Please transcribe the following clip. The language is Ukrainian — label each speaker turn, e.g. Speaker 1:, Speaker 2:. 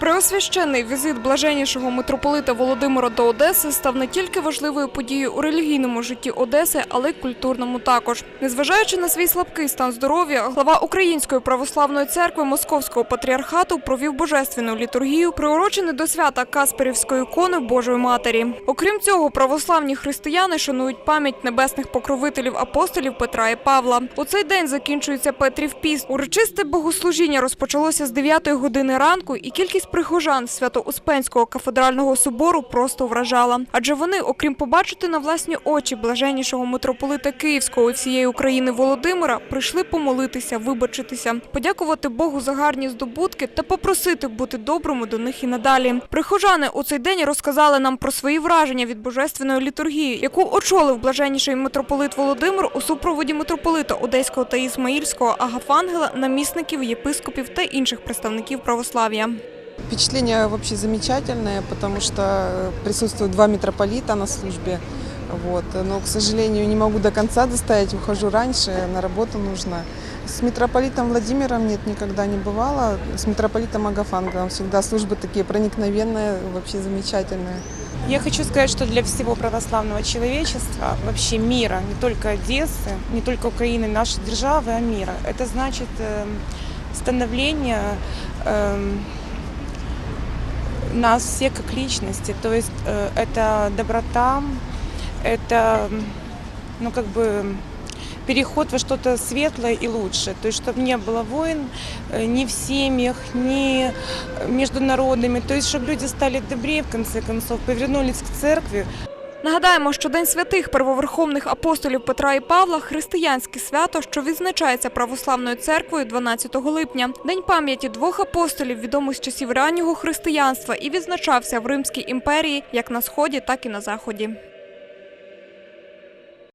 Speaker 1: Преосвященний візит блаженнішого митрополита Володимира до Одеси став не тільки важливою подією у релігійному житті Одеси, але й культурному також. Незважаючи на свій слабкий стан здоров'я, глава Української православної церкви Московського патріархату провів божественну літургію, приурочену до свята Касперівської ікони Божої Матері. Окрім цього, православні християни шанують пам'ять небесних покровителів апостолів Петра і Павла. У цей день закінчується Петрів піст. Урочисте богослужіння розпочалося з 9 години ранку, і кількість прихожан Свято-Успенського кафедрального собору просто вражала. Адже вони, окрім побачити на власні очі блаженнішого митрополита Київського і всієї України Володимира, прийшли помолитися, вибачитися, подякувати Богу за гарні здобутки та попросити бути добрими до них і надалі. Прихожани у цей день розказали нам про свої враження від божественної літургії, яку очолив блаженніший митрополит Володимир у супроводі митрополита Одеського та Ісмаїльського Агафангела, намісників, єпископів та інших представників православ'я.
Speaker 2: Впечатление вообще замечательное, потому что э, присутствуют два митрополита на службе. Вот. Но, к сожалению, не могу до конца достоять, ухожу раньше, на работу нужно. С митрополитом Владимиром нет, никогда не бывало. С митрополитом Агафангелом всегда службы такие проникновенные, вообще замечательные.
Speaker 3: Я хочу сказать, что для всего православного человечества, вообще мира, не только Одессы, не только Украины, нашей державы, а мира, это значит эм, становление эм, нас всех как личности. То есть э, это доброта, это ну как бы переход во что-то светлое и лучшее. То есть чтобы не было войн э, ни в семьях, ни между народами. То есть чтобы люди стали добрее в конце концов, повернулись к церкви,
Speaker 1: Нагадаємо, що День святих первоверховних апостолів Петра і Павла християнське свято, що відзначається православною церквою 12 липня. День пам'яті двох апостолів відомий з часів раннього християнства і відзначався в Римській імперії як на сході, так і на заході.